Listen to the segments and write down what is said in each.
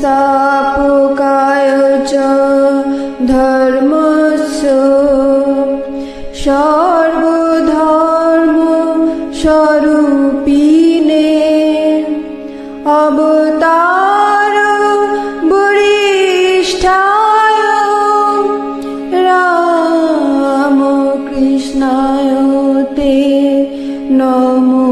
সংস্থাপকায় চ ধর্মস্য সর্বধর্ম স্বরূপিণে অবতার বরিষ্ঠায় রামকৃষ্ণায় তে নমো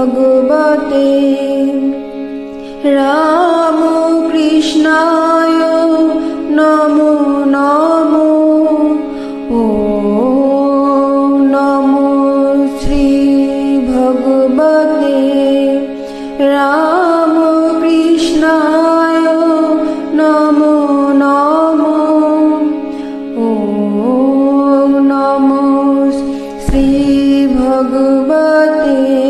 ভগবতে। রামকৃষ্ণায় নমো নমো। ও নমো শ্রী ভগবতে। রামকৃষ্ণায় নমো নমো। ও নমো শ্রী ভগবতে।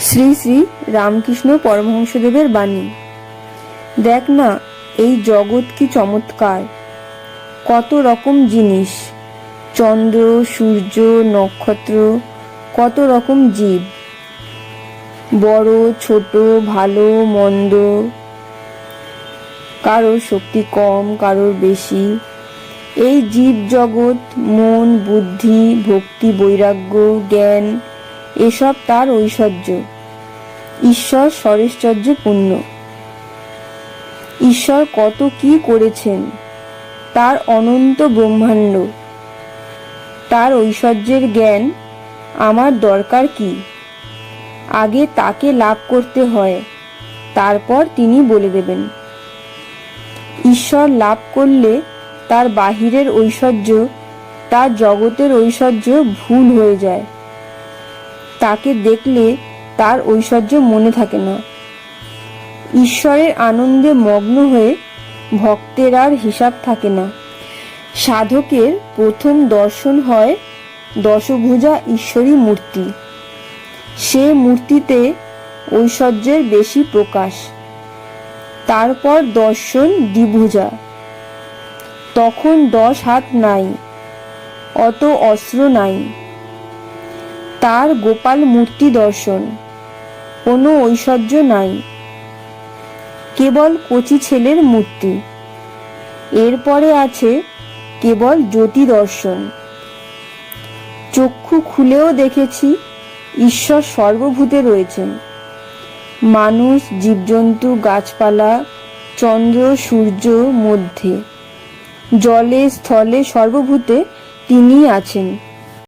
শ্রী শ্রী রামকৃষ্ণ পরমহংসদেবের বাণী। দেখ না, এই জগৎ কি চমৎকার। কত রকম জিনিস, চন্দ্র, সূর্য, নক্ষত্র, কত রকম জীব। বড়, ছোট, ভালো, মন্দ কারোর শক্তি কম, কারোর বেশি। এই জীব জগৎ মন, বুদ্ধি, ভক্তি, বৈরাগ্য, জ্ঞান, এসব তার ঐশ্বর্য। ঈশ্বর সরেশ্বর্য পূর্ণ। ঈশ্বর কত কি করেছেন, তার অনন্ত ব্রহ্মাণ্ড। তার ঐশ্বর্যের জ্ঞান আমার দরকার কি? আগে তাকে লাভ করতে হয়, তারপর তিনি বলে দেবেন। ঈশ্বর লাভ করলে তার বাহিরের ঐশ্বর্য, তার জগতের ঐশ্বর্য ভুল হয়ে যায়। তাকে দেখলে তার ঐশ্বর্য মনে থাকে না। ঈশ্বরের আনন্দে মগ্ন হয়ে ভক্তের আর হিসাব থাকে না। সাধকের প্রথম দর্শন হয় দশভুজা ঈশ্বরী মূর্তি। সে মূর্তিতে ঐশ্বর্যের বেশি প্রকাশ। তারপর দর্শন দ্বিভুজা। তখন দশ হাত নাই, অত অস্ত্র নাই। তার গোপাল মূর্তি দর্শন, কোনো ঐশ্বর্য নাই। কেবল কচি ছেলের মূর্তি। এরপরে আছে কেবল জ্যোতি দর্শন। চক্ষু খুলেও দেখেছি ঈশ্বর সর্বভূতে রয়েছেন। মানুষ জীবজন্তু গাছপালা চন্দ্র সূর্য মধ্যে। জলে স্থলে সর্বভূতে তিনি আছেন।